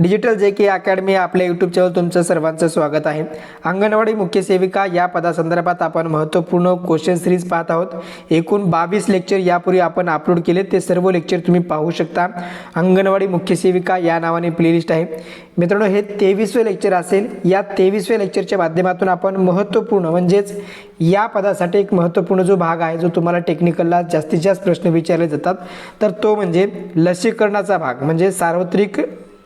Digital J K academy आपल्या YouTube channel तुमचं सर्वांचं स्वागत आहे. अंगणवाडी मुख्य सेविका या पदासंदर्भात आपण महत्त्वपूर्ण क्वेश्चन सिरीज पाहत आहोत. एकूण बावीस लेक्चर यापूर्वी आपण अपलोड केले ते सर्व लेक्चर तुम्ही पाहू शकता. अंगणवाडी मुख्य सेविका या नावाने प्लेलिस्ट आहे. मित्रांनो हे तेवीसवे लेक्चर असेल. या तेवीसव्या लेक्चरच्या माध्यमातून आपण महत्त्वपूर्ण म्हणजेच या पदासाठी एक महत्त्वपूर्ण जो भाग आहे जो तुम्हाला टेक्निकलला जास्तीत जास्त प्रश्न विचारले जातात तर तो म्हणजे लसीकरणाचा भाग म्हणजे सार्वत्रिक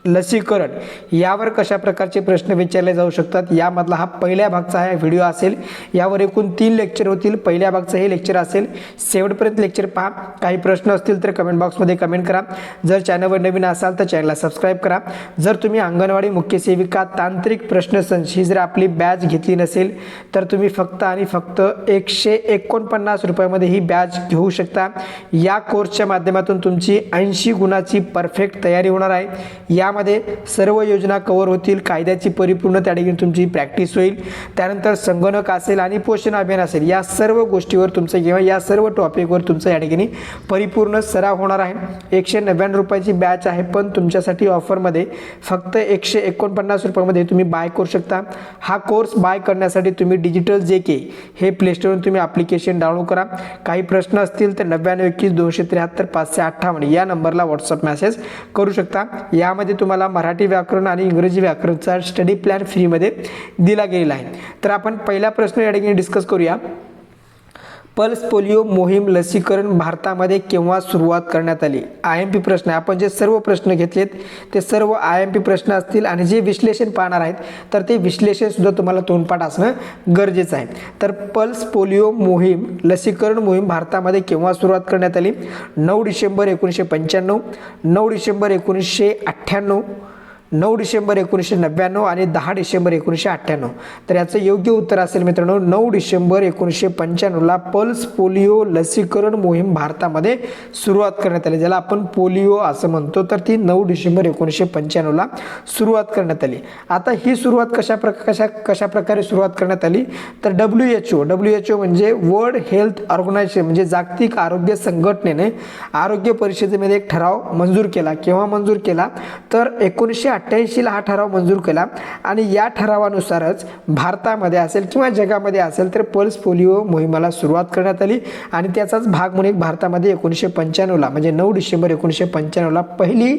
लसीकरण. यावर कशा प्रकारचे प्रश्न विचारले जाऊ शकतात? यामधला हा पहिल्या भागचा हा व्हिडिओ असेल. यावर एकूण तीन लेक्चर होतील. पहिल्या भागचं हे लेक्चर असेल. शेवटपर्यंत लेक्चर पहा. काही प्रश्न असतील तर कमेंट बॉक्समध्ये कमेंट करा. जर चॅनलवर नवीन असाल तर चॅनलला सबस्क्राईब करा. जर तुम्ही अंगणवाडी मुख्य सेविका तांत्रिक प्रश्नसंच ही जर आपली बॅच घेतली नसेल तर तुम्ही फक्त आणि फक्त एकशे एकोणपन्नास रुपयामध्ये ही बॅच घेऊ शकता. या कोर्सच्या माध्यमातून तुमची ऐंशी गुणाची परफेक्ट तयारी होणार आहे. या यामध्ये सर्व योजना कव्हर होतील कायद्याची परिपूर्ण त्या ठिकाणी तुमची प्रॅक्टिस होईल. त्यानंतर संगणक असेल आणि पोषण अभियान असेल या सर्व गोष्टीवर तुमचं किंवा या सर्व टॉपिकवर तुमचं या ठिकाणी परिपूर्ण सराव होणार आहे. एकशे नव्याण्णव रुपयाची बॅच आहे पण तुमच्यासाठी ऑफरमध्ये फक्त एकशे एकोणपन्नास रुपयामध्ये तुम्ही बाय करू शकता. हा कोर्स बाय करण्यासाठी तुम्ही डिजिटल जे के हे प्लेस्टोरवरून तुम्ही ॲप्लिकेशन डाउनलोड करा. काही प्रश्न असतील तर नव्याण्णव एकवीस दोनशे त्र्याहत्तर पाचशे अठ्ठावन्न या नंबरला व्हॉट्सअप मेसेज करू शकता. यामध्ये तुम्हाला मराठी व्याकरण आणि इंग्रजी व्याकरणचा स्टडी प्लॅन फ्रीमध्ये दिला गेलेला आहे. तर आपण पहिला प्रश्न या ठिकाणी डिस्कस करूया. पल्स पोलिओ मोहीम लसीकरण भारतामध्ये केव्हा सुरुवात करण्यात आली? आय एम पी प्रश्न. आहे आपण जे सर्व प्रश्न घेतलेत ते सर्व आय एम पी प्रश्न असतील आणि जे विश्लेषण पाहणार आहेत तर ते विश्लेषणसुद्धा तुम्हाला तोंडपाठ असणं गरजेचं आहे. तर पल्स पोलिओ मोहीम लसीकरण मोहीम भारतामध्ये केव्हा सुरुवात करण्यात आली? नऊ डिसेंबर एकोणीसशे पंच्याण्णव नऊ डिसेंबर एकोणीसशे अठ्ठ्याण्णव नऊ डिसेंबर एकोणीसशे नव्याण्णव आणि दहा डिसेंबर एकोणीसशे अठ्ठ्याण्णव. तर याचं योग्य उत्तर असेल मित्रांनो नऊ डिसेंबर एकोणीसशे पंच्याण्णवला पल्स पोलिओ लसीकरण मोहीम भारतामध्ये सुरुवात करण्यात आली ज्याला आपण पोलिओ असं म्हणतो. तर ती नऊ डिसेंबर एकोणीसशे पंच्याण्णवला सुरुवात करण्यात आली. आता ही सुरुवात कशा प्र कशा कशा प्रकारे सुरुवात करण्यात आली? तर W H O W H O म्हणजे वर्ल्ड हेल्थ ऑर्गनायझेशन म्हणजे जागतिक आरोग्य संघटनेने आरोग्य परिषदेमध्ये एक ठराव मंजूर केला. केव्हा मंजूर केला? तर एकोणीसशे अठ्ठ्याऐंशीला हा ठराव मंजूर केला. आणि या ठरावानुसारच भारतामध्ये असेल किंवा जगामध्ये असेल तर पल्स पोलिओ मोहिमेला सुरुवात करण्यात आली. आणि त्याचाच भाग म्हणून एक भारतामध्ये एकोणीसशे पंच्याण्णवला म्हणजे नऊ डिसेंबर एकोणीसशे पंच्याण्णवला पहिली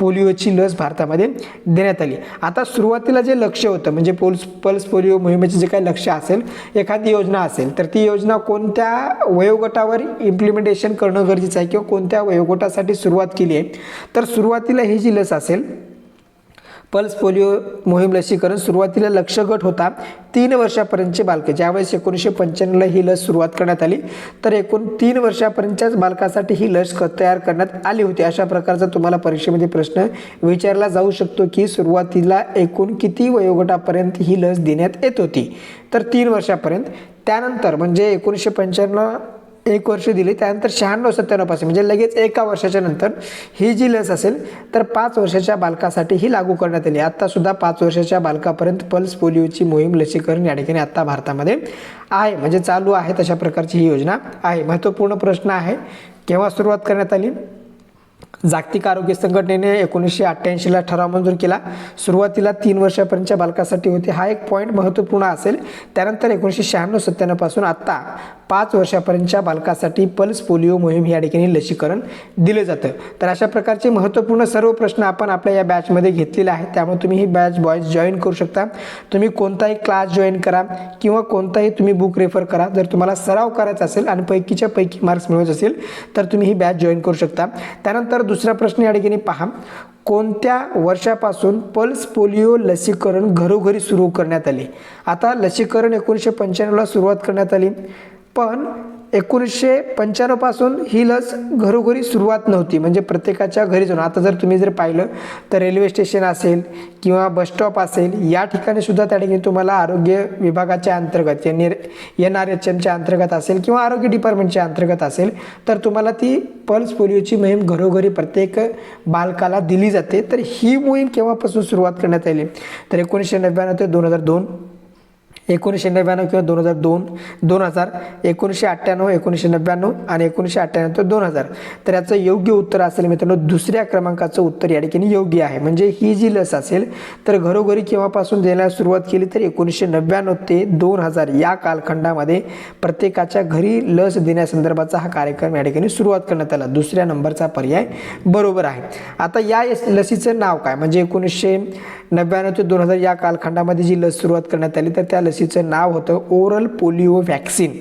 पोलिओची लस भारतामध्ये देण्यात आली. आता सुरुवातीला जे लक्ष होतं म्हणजे पोल्स पल्स पोलिओ मोहिमेचे जे काही लक्ष असेल एखादी योजना असेल तर ती योजना कोणत्या वयोगटावर इम्प्लिमेंटेशन करणं गरजेचं आहे किंवा कोणत्या वयोगटासाठी सुरुवात केली आहे? तर सुरुवातीला ही जी लस असेल पल्स पोलिओ मोहीम लसीकरण सुरुवातीला लक्ष गट होता. तीन वर्षापर्यंतचे बालकं. ज्यावेळेस एकोणीसशे पंच्याण्णवला ही लस सुरुवात करण्यात आली तर एकूण तीन वर्षापर्यंतच्याच बालकासाठी ही लस क तयार करण्यात आली होती. अशा प्रकारचा तुम्हाला परीक्षेमध्ये प्रश्न विचारला जाऊ शकतो की सुरुवातीला एकूण किती वयोगटापर्यंत ही लस देण्यात येत होती. तर तीन वर्षापर्यंत. त्यानंतर म्हणजे एकोणीसशे पंच्याण्णव एक वर्ष दिली त्यानंतर शहाण्णव सत्त्याण्णवपासून म्हणजे लगेच एका वर्षाच्या नंतर ही जी लस असेल तर पाच वर्षाच्या बालकासाठी ही लागू करण्यात आली. आत्तासुद्धा पाच वर्षाच्या बालकापर्यंत पल्स पोलिओची मोहीम लसीकरण या ठिकाणी आत्ता भारतामध्ये आहे म्हणजे चालू आहे तशा प्रकारची ही योजना आहे. महत्त्वपूर्ण प्रश्न आहे केव्हा सुरुवात करण्यात आली? जागतिक आरोग्य संघटनेने एकोणीसशे अठ्ठ्याऐंशीला ठराव मंजूर केला. सुरुवातीला तीन वर्षापर्यंतच्या बालकासाठी होते. हा एक पॉईंट महत्त्वपूर्ण असेल. त्यानंतर एकोणीसशे शहाण्णव सत्त्याण्णवपासून आत्ता पाच वर्षापर्यंतच्या बालकासाठी पल्स पोलिओ मोहीम या ठिकाणी लसीकरण दिलं जातं. तर अशा प्रकारचे महत्त्वपूर्ण सर्व प्रश्न आपण आपल्या या बॅचमध्ये घेतलेले आहेत. त्यामुळे तुम्ही ही बॅच बॉईज जॉईन करू शकता. तुम्ही कोणताही क्लास जॉईन करा किंवा कोणताही तुम्ही बुक रेफर करा. जर तुम्हाला सराव करायचा असेल आणि पैकीच्या पैकी मार्क्स मिळवायचे असेल तर तुम्ही ही बॅच जॉईन करू शकता. त्यानंतर दुसरा प्रश्न या ठिकाणी पहा. कोणत्या वर्षापासून पल्स पोलिओ लसीकरण घरोघरी सुरू करण्यात आले? आता लसीकरण एकोणीसशे पंच्याण्णवला सुरुवात करण्यात आली. पण एकोणीसशे पंच्याण्णवपासून ही लस घरोघरी सुरुवात नव्हती. म्हणजे प्रत्येकाच्या घरी जाऊन आता जर तुम्ही जर पाहिलं तर रेल्वे स्टेशन असेल किंवा बसस्टॉप असेल या ठिकाणी सुद्धा त्या ठिकाणी तुम्हाला आरोग्य विभागाच्या अंतर्गत एन एन आर एच एमच्या अंतर्गत असेल किंवा आरोग्य डिपार्टमेंटच्या अंतर्गत असेल तर तुम्हाला ती पल्स पोलिओची मोहीम घरोघरी प्रत्येक बालकाला दिली जाते. तर ही मोहीम केव्हापासून सुरुवात करण्यात आली? तर एकोणीसशे नव्याण्णव ते दोन हजार दोन एकोणीसशे नव्याण्णव किंवा दोन हजार दोन दोन हजार एकोणीसशे अठ्ठ्याण्णव एकोणीसशे नव्याण्णव आणि एकोणीसशे अठ्ठ्याण्णव दोन हजार. तर याचं योग्य उत्तर असेल मित्रांनो दुसऱ्या क्रमांकाचं उत्तर या ठिकाणी योग्य आहे. म्हणजे ही जी लस असेल तर घरोघरी केव्हापासून देण्याला सुरुवात केली तर एकोणीसशे नव्याण्णव ते दोन हजार या कालखंडामध्ये प्रत्येकाच्या घरी लस देण्यासंदर्भाचा हा कार्यक्रम या ठिकाणी सुरुवात करण्यात आला. दुसऱ्या नंबरचा पर्याय बरोबर आहे. आता या यस- लसीचं नाव काय? म्हणजे एकोणीसशे नव्याण्णव ते दोन हजार या कालखंडामध्ये जी लस सुरुवात करण्यात आली तर त्या लसीचं नाव होतं oral polio vaccine.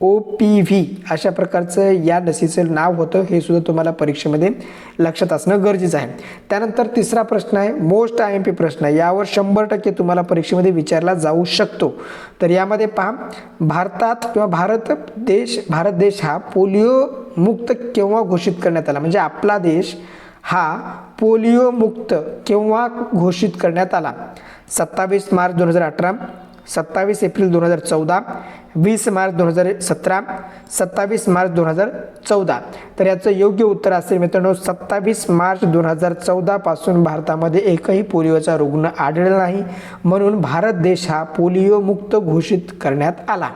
O P V अशा प्रकारचं या लसीचं नाव होतं हे सुद्धा तुम्हाला परीक्षेमध्ये लक्षात असणं गरजेचं आहे. त्यानंतर तिसरा प्रश्न आहे मोस्ट आय एम पी प्रश्न आहे. यावर शंभर टक्के तुम्हाला परीक्षेमध्ये विचारला जाऊ शकतो. तर यामध्ये पहा भारतात किंवा भारत देश भारत देश हा पोलिओ मुक्त केव्हा घोषित करण्यात आला? म्हणजे आपला देश हा पोलिओ मुक्त केव्हा घोषित करण्यात आला? सत्तावीस मार्च दोन हजार अठरा सत्तावीस एप्रिल दोन हजार चौदा वीस मार्च दोन हजार सतरा सत्तावीस मार्च दोन हजार चौदा. तर याचं योग्य उत्तर असेल मित्रांनो सत्तावीस मार्च दोन हजार चौदापासून भारतामध्ये एकही पोलिओचा रुग्ण आढळला नाही. म्हणून भारत देश हा पोलिओ मुक्त घोषित करण्यात आला.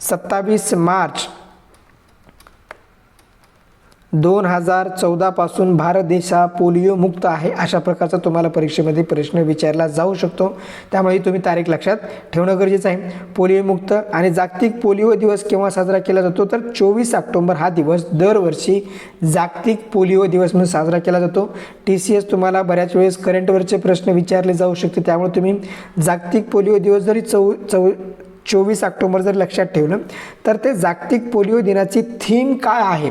सत्तावीस मार्च दोन हजार चौदापासून भारत देश हा पोलिओ मुक्त आहे अशा प्रकारचा तुम्हाला परीक्षेमध्ये प्रश्न विचारला जाऊ शकतो. त्यामुळे तुम्ही तारीख लक्षात ठेवणं गरजेचं आहे. पोलिओ मुक्त आणि जागतिक पोलिओ दिवस केव्हा साजरा केला जातो? तर चोवीस ऑक्टोंबर हा दिवस दरवर्षी जागतिक पोलिओ दिवस म्हणून साजरा केला जातो. टी सी एस तुम्हाला बऱ्याच वेळेस करंटवरचे प्रश्न विचारले जाऊ शकते. त्यामुळे तुम्ही जागतिक पोलिओ दिवस जरी चौ चौ चोवीस ऑक्टोबर जर लक्षात ठेवलं तर ते जागतिक पोलिओ दिनाची थीम काय आहे?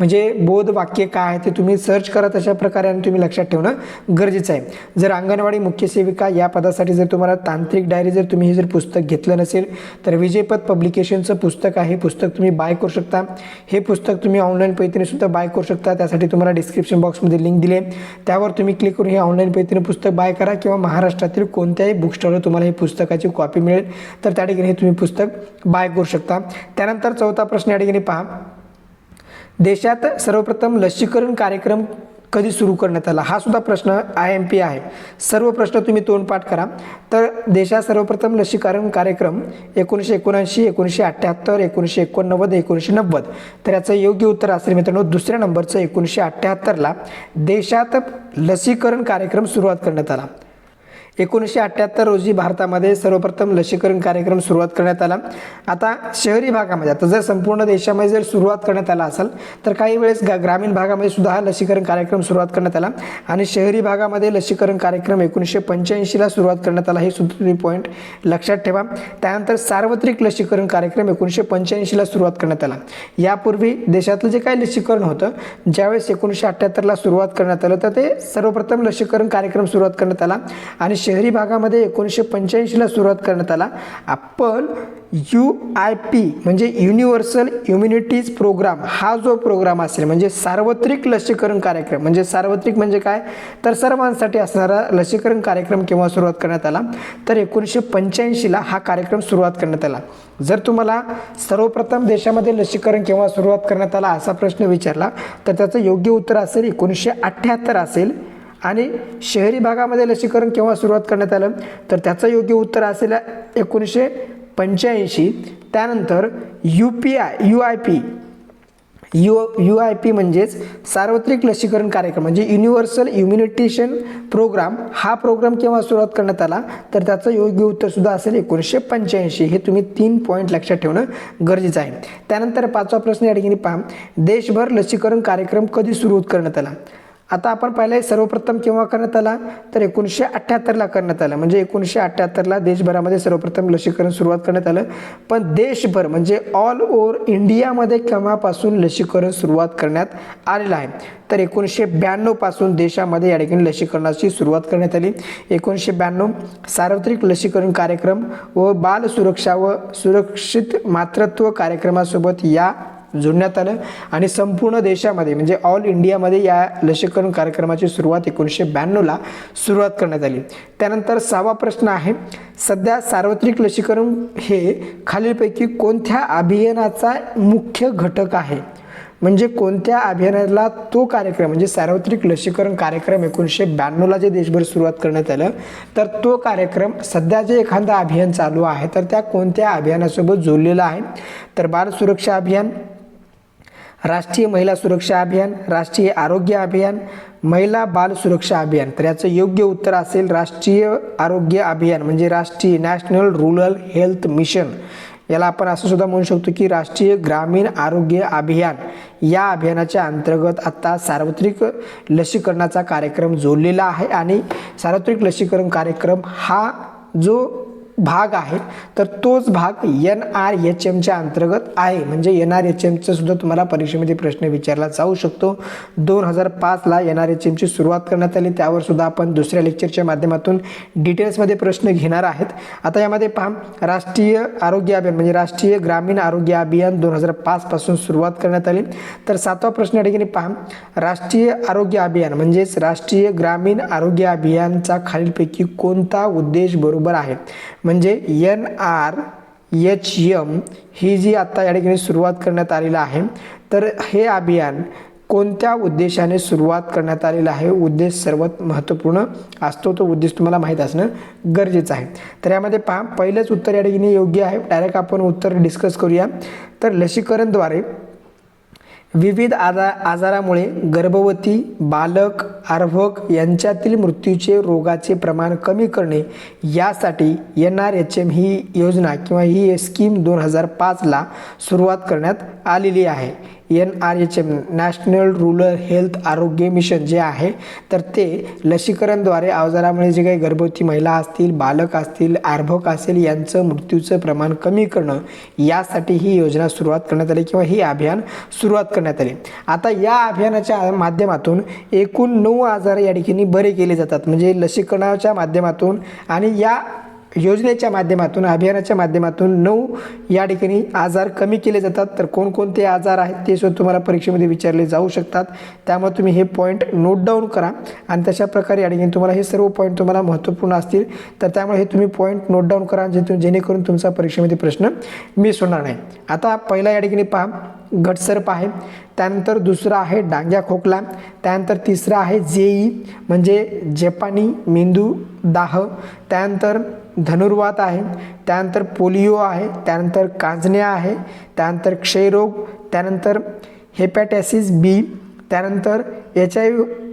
म्हणजे बोध वाक्य काय आहे ते तुम्ही सर्च करा तशा प्रकारे आणि तुम्ही लक्षात ठेवणं गरजेचं आहे. जर अंगणवाडी मुख्य सेविका या पदासाठी जर तुम्हाला तांत्रिक डायरी जर तुम्ही हे जर पुस्तक घेतलं नसेल तर विजयपथ पब्लिकेशनचं पुस्तक आहे. पुस्तक तुम्ही बाय करू शकता. हे पुस्तक तुम्ही ऑनलाईन पद्धतीने सुद्धा बाय करू शकता. त्यासाठी तुम्हाला डिस्क्रिप्शन बॉक्समध्ये लिंक दिले त्यावर तुम्ही क्लिक करून हे ऑनलाईन पद्धतीने पुस्तक बाय करा किंवा महाराष्ट्रातील कोणत्याही बुक स्टॉलवर तुम्हाला हे पुस्तकाची कॉपी मिळेल. तर त्या ठिकाणी हे तुम्ही पुस्तक बाय करू शकता. त्यानंतर चौथा प्रश्न या ठिकाणी पहा. देशात सर्वप्रथम लसीकरण कार्यक्रम कधी सुरू करण्यात आला? हा सुद्धा प्रश्न आय एम पी आहे. सर्व प्रश्न तुम्ही तोंडपाठ करा. तर देशात सर्वप्रथम लसीकरण कार्यक्रम एकोणीसशे एकोणऐंशी एकोणीसशे अठ्ठ्याहत्तर एकोणीसशे एकोणनव्वद एकोणीसशे नव्वद. तर याचं योग्य उत्तर असेल मित्रांनो दुसऱ्या नंबरचं एकोणीसशे अठ्ठ्याहत्तरला देशात लसीकरण कार्यक्रम सुरुवात करण्यात आला. एकोणीसशे अठ्ठ्याहत्तर रोजी भारतामध्ये सर्वप्रथम लसीकरण कार्यक्रम सुरुवात करण्यात आला. आता शहरी भागामध्ये आता जर संपूर्ण देशामध्ये जर सुरुवात करण्यात आला असेल तर काही वेळेस गा ग्रामीण भागामध्ये सुद्धा हा लसीकरण कार्यक्रम सुरुवात करण्यात आला. आणि शहरी भागामध्ये लसीकरण कार्यक्रम एकोणीसशे पंच्याऐंशीला सुरुवात करण्यात आला हे सुद्धा तुम्ही पॉईंट लक्षात ठेवा. त्यानंतर सार्वत्रिक लसीकरण कार्यक्रम एकोणीसशे पंच्याऐंशीला सुरुवात करण्यात आला. यापूर्वी देशातलं जे काही लसीकरण होतं ज्यावेळेस एकोणीसशे अठ्ठ्याहत्तरला सुरुवात करण्यात आलं तर ते सर्वप्रथम लसीकरण कार्यक्रम सुरुवात करण्यात आला. आणि शहरी भागामध्ये एकोणीसशे पंच्याऐंशीला सुरुवात करण्यात आला. आपण यू आय पी म्हणजे युनिव्हर्सल इम्युनिटीज प्रोग्राम हा जो प्रोग्राम असेल म्हणजे सार्वत्रिक लसीकरण कार्यक्रम म्हणजे सार्वत्रिक म्हणजे काय? तर सर्वांसाठी असणारा लसीकरण कार्यक्रम केव्हा सुरुवात करण्यात आला? तर एकोणीसशे पंच्याऐंशीला हा कार्यक्रम सुरुवात करण्यात आला. जर तुम्हाला सर्वप्रथम देशामध्ये लसीकरण केव्हा सुरुवात करण्यात आला असा प्रश्न विचारला तर त्याचं योग्य उत्तर असेल एकोणीसशे अठ्ठ्याहत्तर असेल. आणि शहरी भागामध्ये लसीकरण केव्हा सुरुवात करण्यात आलं तर त्याचं योग्य उत्तर असेल एकोणीसशे पंच्याऐंशी. त्यानंतर U P I U I P U U I P म्हणजेच सार्वत्रिक लसीकरण कार्यक्रम म्हणजे युनिव्हर्सल इम्युनिटेशन प्रोग्राम हा प्रोग्राम केव्हा सुरुवात करण्यात आला तर त्याचं योग्य उत्तर सुद्धा असेल एकोणीसशे पंच्याऐंशी. हे तुम्ही तीन पॉईंट लक्षात ठेवणं गरजेचं आहे. त्यानंतर पाचवा प्रश्न या ठिकाणी पहा. देशभर लसीकरण कार्यक्रम कधी सुरू करण्यात आला? आता आपण पाहिलं सर्वप्रथम केव्हा करण्यात आला? तर एकोणीसशे अठ्ठ्याहत्तरला करण्यात आलं. म्हणजे एकोणीसशे अठ्ठ्याहत्तरला देशभरामध्ये सर्वप्रथम लसीकरण सुरुवात करण्यात आलं. पण देशभर म्हणजे ऑल ओव्हर इंडियामध्ये केव्हापासून लसीकरण सुरुवात करण्यात आलेलं आहे? तर एकोणीसशे ब्याण्णवपासून देशामध्ये या ठिकाणी लसीकरणाची सुरुवात करण्यात आली. एकोणीसशे ब्याण्णव सार्वत्रिक लसीकरण कार्यक्रम व बाल सुरक्षा व सुरक्षित मातृत्व कार्यक्रमासोबत या जोडण्यात आलं. आणि संपूर्ण देशामध्ये म्हणजे ऑल इंडियामध्ये या लसीकरण कार्यक्रमाची सुरुवात एकोणीसशे ब्याण्णवला सुरुवात करण्यात आली. त्यानंतर सहावा प्रश्न आहे सध्या सार्वत्रिक लसीकरण हे खालीलपैकी कोणत्या अभियानाचा मुख्य घटक आहे? म्हणजे कोणत्या अभियानाला तो कार्यक्रम म्हणजे सार्वत्रिक लसीकरण कार्यक्रम एकोणीसशे ब्याण्णवला जे देशभर सुरुवात करण्यात आलं तर तो कार्यक्रम सध्या जे एखादं अभियान चालू आहे तर त्या कोणत्या अभियानासोबत जोडलेला आहे? तर बाल सुरक्षा अभियान राष्ट्रीय महिला सुरक्षा अभियान राष्ट्रीय आरोग्य अभियान महिला बाल सुरक्षा अभियान. तर याचं योग्य उत्तर असेल राष्ट्रीय आरोग्य अभियान म्हणजे राष्ट्रीय नॅशनल रुरल हेल्थ मिशन. याला आपण असं सुद्धा म्हणू शकतो की राष्ट्रीय ग्रामीण आरोग्य अभियान. या अभियानाच्या अंतर्गत आत्ता सार्वत्रिक लसीकरणाचा कार्यक्रम जोडलेला आहे आणि सार्वत्रिक लसीकरण कार्यक्रम हा जो भाग आहे तर तोच भाग एन आर एच एमच्या अंतर्गत आहे. म्हणजे एन आर एच एमचं सुद्धा तुम्हाला परीक्षेमध्ये प्रश्न विचारला जाऊ शकतो. दोन हजार पाचला एन आर एच एमची सुरुवात करण्यात आली. त्यावर सुद्धा आपण दुसऱ्या लेक्चरच्या माध्यमातून डिटेल्समध्ये प्रश्न घेणार आहेत. आता यामध्ये पहा राष्ट्रीय आरोग्य अभियान म्हणजे राष्ट्रीय ग्रामीण आरोग्य अभियान दोन हजार पाचपासून सुरुवात करण्यात आली. तर सातवा प्रश्न या ठिकाणी पहा राष्ट्रीय आरोग्य अभियान म्हणजेच राष्ट्रीय ग्रामीण आरोग्य अभियानचा खालीलपैकी कोणता उद्देश बरोबर आहे? म्हणजे एन आर एच एम ही जी आत्ता या ठिकाणी सुरुवात करण्यात आलेलं आहे. तर हे अभियान कोणत्या उद्देशाने सुरुवात करण्यात आलेला आहे? उद्देश सर्वात महत्त्वपूर्ण असतो. तो उद्देश तुम्हाला माहीत असणं गरजेचं आहे. तर यामध्ये पहा पहिलंच उत्तर या ठिकाणी योग्य आहे. डायरेक्ट आपण उत्तर डिस्कस करूया. तर लसीकरणद्वारे विविध आजार आजारामुळे गर्भवती बालक अर्भक यांच्यातील मृत्यूचे रोगाचे प्रमाण कमी करणे यासाठी एन आर एच एम ही योजना किंवा ही स्कीम दोन हजार पाचला सुरुवात करण्यात आलेली आहे. N R H M national rural health आरोग्य मिशन जे आहे तर ते लसीकरणद्वारे आजारामुळे जे काही गर्भवती महिला असतील बालक असतील आर्भक असेल यांचं मृत्यूचं प्रमाण कमी करणं यासाठी ही योजना सुरुवात करण्यात आली किंवा ही अभियान सुरुवात करण्यात आली. आता या अभियानाच्या माध्यमातून एकूण नऊ आजार या ठिकाणी बरे केले जातात. म्हणजे लसीकरणाच्या माध्यमातून आणि या योजनेच्या माध्यमातून अभियानाच्या माध्यमातून नऊ या ठिकाणी आजार कमी केले जातात. तर कोणकोणते आजार आहेत ते सुद्धा तुम्हाला परीक्षेमध्ये विचारले जाऊ शकतात. त्यामुळे तुम्ही हे पॉईंट नोट डाऊन करा आणि तशा प्रकारे या ठिकाणी तुम्हाला हे सर्व पॉईंट तुम्हाला महत्त्वपूर्ण असतील. तर त्यामुळे हे तुम्ही पॉईंट नोट डाऊन करा जे जेणेकरून तुमचा परीक्षेमध्ये प्रश्न मिस होणार नाही. आता पहिला या ठिकाणी पहा गटसर्प आहे. त्यानंतर दुसरा आहे डांग्या खोकला. त्यानंतर तिसरा आहे जेई म्हणजे जपानी मेंदू दाह. त्यानंतर धनुर्वात आहे त्यानंतर पोलिओ आहे त्यानंतर कांजण्या आहे त्यानंतर क्षयरोग त्यानंतर हेपॅटॅसिस बी त्यानंतर एच आय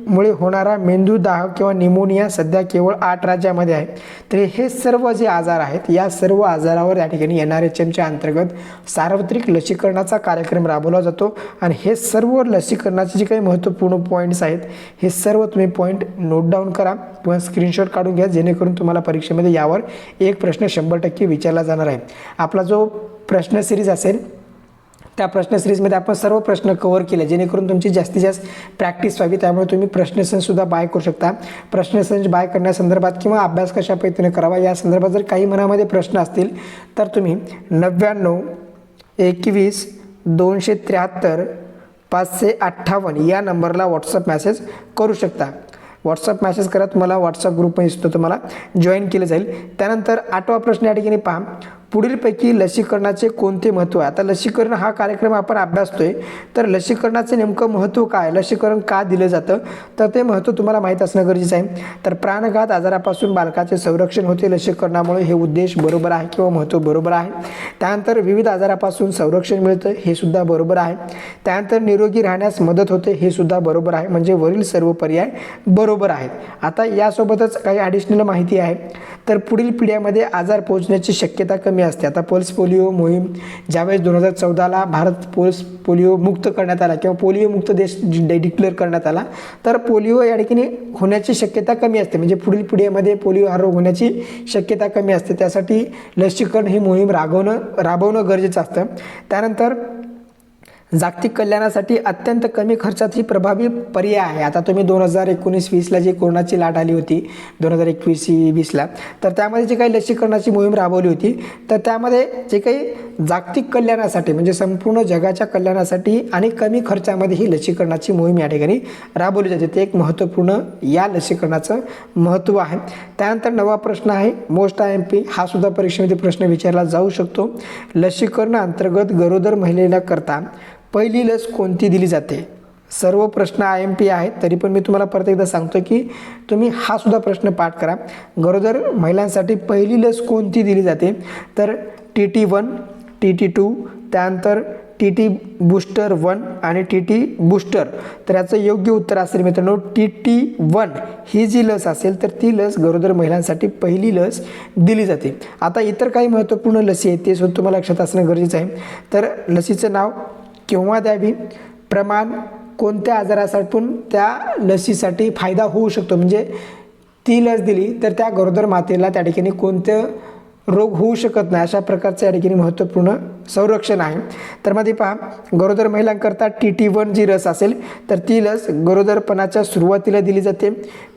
मुळे होणारा मेंदूदाह किंवा निमोनिया सध्या केवळ आठ राज्यामध्ये आहे. तर हे सर्व जे आजार आहेत या सर्व आजारावर या ठिकाणी एन आर एच एमच्या अंतर्गत सार्वत्रिक लसीकरणाचा कार्यक्रम राबवला जातो. आणि हे सर्व लसीकरणाचे जे काही महत्त्वपूर्ण पॉईंट्स आहेत हे सर्व तुम्ही पॉईंट नोट डाऊन करा किंवा स्क्रीनशॉट काढून घ्या जेणेकरून तुम्हाला परीक्षेमध्ये यावर एक प्रश्न शंभर टक्के विचारला जाणार आहे. आपला जो प्रश्न सिरीज असेल त्या प्रश्न सिरीजमध्ये आपण सर्व प्रश्न कव्हर केले जेणेकरून तुमची जास्तीत जास्त प्रॅक्टिस व्हावी. त्यामुळे तुम्ही प्रश्नसंचसुद्धा बाय करू शकता. प्रश्नसंच बाय करण्यासंदर्भात किंवा अभ्यास कशा पद्धतीने करावा या संदर्भात जर काही मनामध्ये प्रश्न असतील तर तुम्ही नव्याण्णव एकवीस दोनशे त्र्याहत्तर पाचशे अठ्ठावन्न या नंबरला व्हॉट्सअप मेसेज करू शकता. व्हॉट्सअप मेसेज करत मला व्हॉट्सअप ग्रुपमध्ये सुद्धा तुम्हाला जॉईन केलं जाईल. त्यानंतर आठवा प्रश्न या ठिकाणी पहा. पुढीलपैकी लसीकरणाचे कोणते महत्त्व आहे? आता लसीकरण हा कार्यक्रम आपण अभ्यासतो आहे तर लसीकरणाचे नेमकं महत्त्व काय? लसीकरण का दिलं जातं? तर ते महत्त्व तुम्हाला माहीत असणं गरजेचं आहे. तर प्राणघात आजारापासून बालकाचे संरक्षण होते. लसीकरणामुळे हे उद्देश बरोबर आहे किंवा महत्त्व बरोबर आहे? त्यानंतर विविध आजारापासून संरक्षण मिळतं हे सुद्धा बरोबर आहे. त्यानंतर निरोगी राहण्यास मदत होते हे सुद्धा बरोबर आहे. म्हणजे वरील सर्व पर्याय बरोबर आहेत. आता यासोबतच काही ॲडिशनल माहिती आहे. तर पुढील पिढ्यामध्ये आजार पोहोचण्याची शक्यता कमी कमी असते. आता पल्स पोलिओ मोहीम ज्यावेळेस दोन हजार चौदाला भारत पल्स पोलिओ मुक्त करण्यात आला किंवा पोलिओ मुक्त देश डिक्लेअर करण्यात आला तर पोलिओ या ठिकाणी होण्याची शक्यता कमी असते. म्हणजे पुढील पिढीमध्ये पोलिओ हा रोग होण्याची शक्यता कमी असते. त्यासाठी लसीकरण ही मोहीम राबवणं राबवणं गरजेचं असतं. त्यानंतर जागतिक कल्याणासाठी अत्यंत कमी खर्चात ही प्रभावी पर्याय आहे. आता तुम्ही दोन हजार एकोणीस वीसला जी कोरोनाची लाट आली होती दोन हजार एकवीस वीसला तर त्यामध्ये जी काही लसीकरणाची मोहीम राबवली होती तर त्यामध्ये जे काही जागतिक कल्याणासाठी म्हणजे संपूर्ण जगाच्या कल्याणासाठी आणि कमी खर्चामध्ये ही लसीकरणाची मोहीम या ठिकाणी राबवली जाते. ते एक महत्त्वपूर्ण या लसीकरणाचं महत्त्व आहे. त्यानंतर नवा प्रश्न आहे मोस्ट आय एम पी हा सुद्धा परीक्षेमध्ये प्रश्न विचारला जाऊ शकतो. लसीकरण अंतर्गत गरोदर महिलेला करता पहिली लस कोणती दिली जाते? सर्व प्रश्न आय एम पी आहेत तरी पण मी तुम्हाला परत एकदा सांगतो की तुम्ही हा सुद्धा प्रश्न पाठ करा. गरोदर महिलांसाठी पहिली लस कोणती दिली जाते? तर T T one T T two त्यानंतर टी टी बूस्टर वन आणि टी टी बूस्टर तर याचं योग्य उत्तर असेल मित्रांनो टी टी वन ही जी लस असेल तर ती लस गरोदर महिलांसाठी पहिली लस दिली जाते. आता इतर काही महत्त्वपूर्ण लसी आहेत ते सुद्धा तुम्हाला लक्षात असणं गरजेचं आहे. तर लसीचं नाव केव्हा द्यावी प्रमाण कोणत्या आजारासाठी त्या लसीसाठी फायदा होऊ शकतो? म्हणजे ती लस दिली तर त्या गरोदर मातेला त्या ठिकाणी कोणतं रोग होऊ शकत नाही अशा प्रकारचं या ठिकाणी महत्त्वपूर्ण संरक्षण आहे. तर मध्ये पहा गरोदर महिलांकरता टी टी वन जी लस असेल तर ती लस गरोदरपणाच्या सुरुवातीला दिली जाते.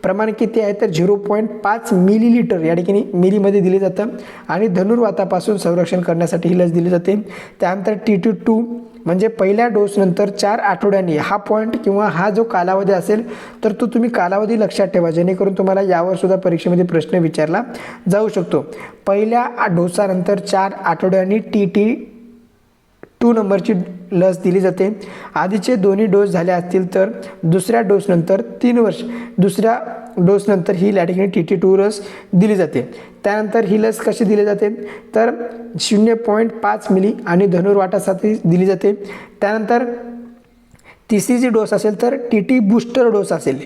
प्रमाण किती आहे तर झिरो पॉईंट पाच मिलीलिटर या ठिकाणी मिलीमध्ये दिली जातं. आणि धनुर्वातापासून संरक्षण करण्यासाठी ही लस दिली जाते. त्यानंतर टी टी टू म्हणजे पहिल्या डोसनंतर चार आठवड्यांनी हा पॉईंट किंवा हा जो कालावधी असेल तर तो तुम्ही कालावधी लक्षात ठेवा. जेणेकरून तुम्हाला यावरसुद्धा परीक्षेमध्ये प्रश्न विचारला जाऊ शकतो. पहिल्या डोसानंतर चार आठवड्यांनी टी टी टू नंबरची लस दिली जाते. आधीचे दोन्ही डोस झाले असतील तर दुसऱ्या डोसनंतर तीन वर्ष दुसऱ्या डोसनंतर ही या ठिकाणी टी टी टू लस दिली जाते. त्यानंतर ही लस कशी दिली जाते? तर शून्य पॉईंट पाच मिली आणि धनुर्वाटासाठी दिली जाते. त्यानंतर तिसरी जी डोस असेल तर टी टी बूस्टर डोस असेल.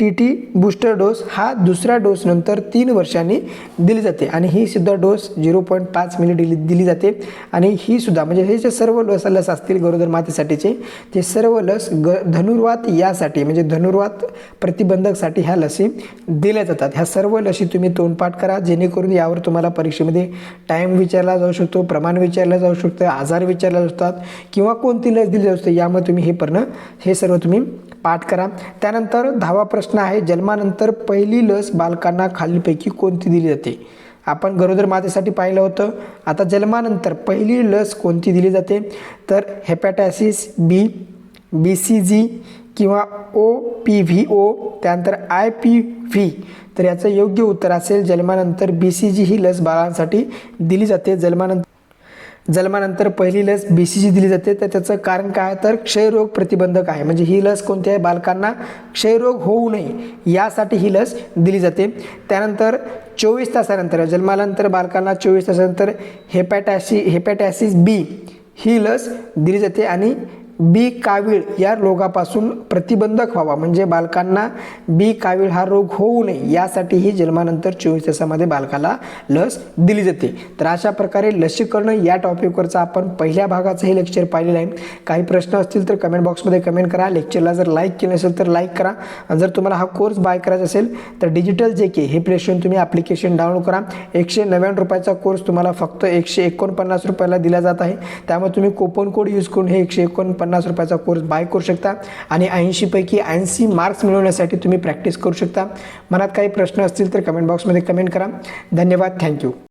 टी टी बूस्टर डोस हा दुसऱ्या डोसनंतर तीन वर्षांनी दिली जाते. आणि ही सुद्धा डोस झिरो पॉईंट पाच मिली दिली दिली जाते. आणि ही सुद्धा म्हणजे हे जे सर्व लस लस असतील गरोदर मातेसाठीचे ते सर्व लस ग धनुर्वात यासाठी म्हणजे धनुर्वात प्रतिबंधकसाठी ह्या लसी दिल्या जातात. ह्या सर्व लसी तुम्ही तोंडपाठ करा जेणेकरून यावर तुम्हाला परीक्षेमध्ये टाईम विचारला जाऊ शकतो प्रमाण विचारलं जाऊ शकतं आजार विचारले जातात किंवा कोणती लस दिली जाऊ शकते यामुळे तुम्ही हे पर्ण हे सर्व तुम्ही पाठ करा. त्यानंतर दहावा प्रश्न आहे जन्मानंतर पहिली लस बालकांना खालीलपैकी कोणती दिली जाते? आपण गरोदर मातेसाठी पाहिलं होतं. आता जन्मानंतर पहिली लस कोणती दिली जाते? तर हेपॅटायसिस बी बी सी जी किंवा ओ पी व्ही ओ त्यानंतर आय पी व्ही तर याचं योग्य उत्तर असेल जन्मानंतर बी सी जी ही लस बाळांसाठी दिली जाते. जन्मानंतर जन्मानंतर पहिली लस बी सी जी दिली जाते. तर त्याचं कारण काय तर क्षयरोग प्रतिबंधक आहे. म्हणजे ही लस कोणती आहे? बालकांना क्षयरोग होऊ नये. यासाठी ही लस दिली जाते. त्यानंतर चोवीस तासानंतर जन्मानंतर बालकांना चोवीस तासानंतर हेपॅटॅसी हेपॅटॅसिस बी ही लस दिली जाते आणि बी कावीळ या रोगापासून प्रतिबंधक व्हावा. म्हणजे बालकांना बी कावीळ हा रोग होऊ नये यासाठीही जन्मानंतर चोवीस तासामध्ये बालकाला लस दिली जाते. तर अशा प्रकारे लसीकरण या टॉपिकवरचा आपण पहिल्या भागाचं हे लेक्चर पाहिलेलं आहे. काही प्रश्न असतील तर कमेंट बॉक्समध्ये कमेंट करा. लेक्चरला जर लाईक केलं असेल तर लाईक करा. आणि जर तुम्हाला हा कोर्स बाय करायचा असेल तर डिजिटल जे के हे प्लेस्टोन तुम्ही ॲप्लिकेशन डाउनलोड करा. एकशे नव्याण्णव रुपयाचा कोर्स तुम्हाला फक्त एकशे एकोणपन्नास रुपयाला दिला जात आहे. त्यामुळे तुम्ही कोपन कोड यूज करून हे एकशे एकोणपन्नास पन्नास रुपयाचा कोर्स बाय करू शकता आणि ऐंशीपैकी ऐंशी मार्क्स मिळवण्यासाठी तुम्ही प्रॅक्टिस करू शकता. मनात काही प्रश्न असतील तर कमेंट बॉक्समध्ये कमेंट करा. धन्यवाद. थँक्यू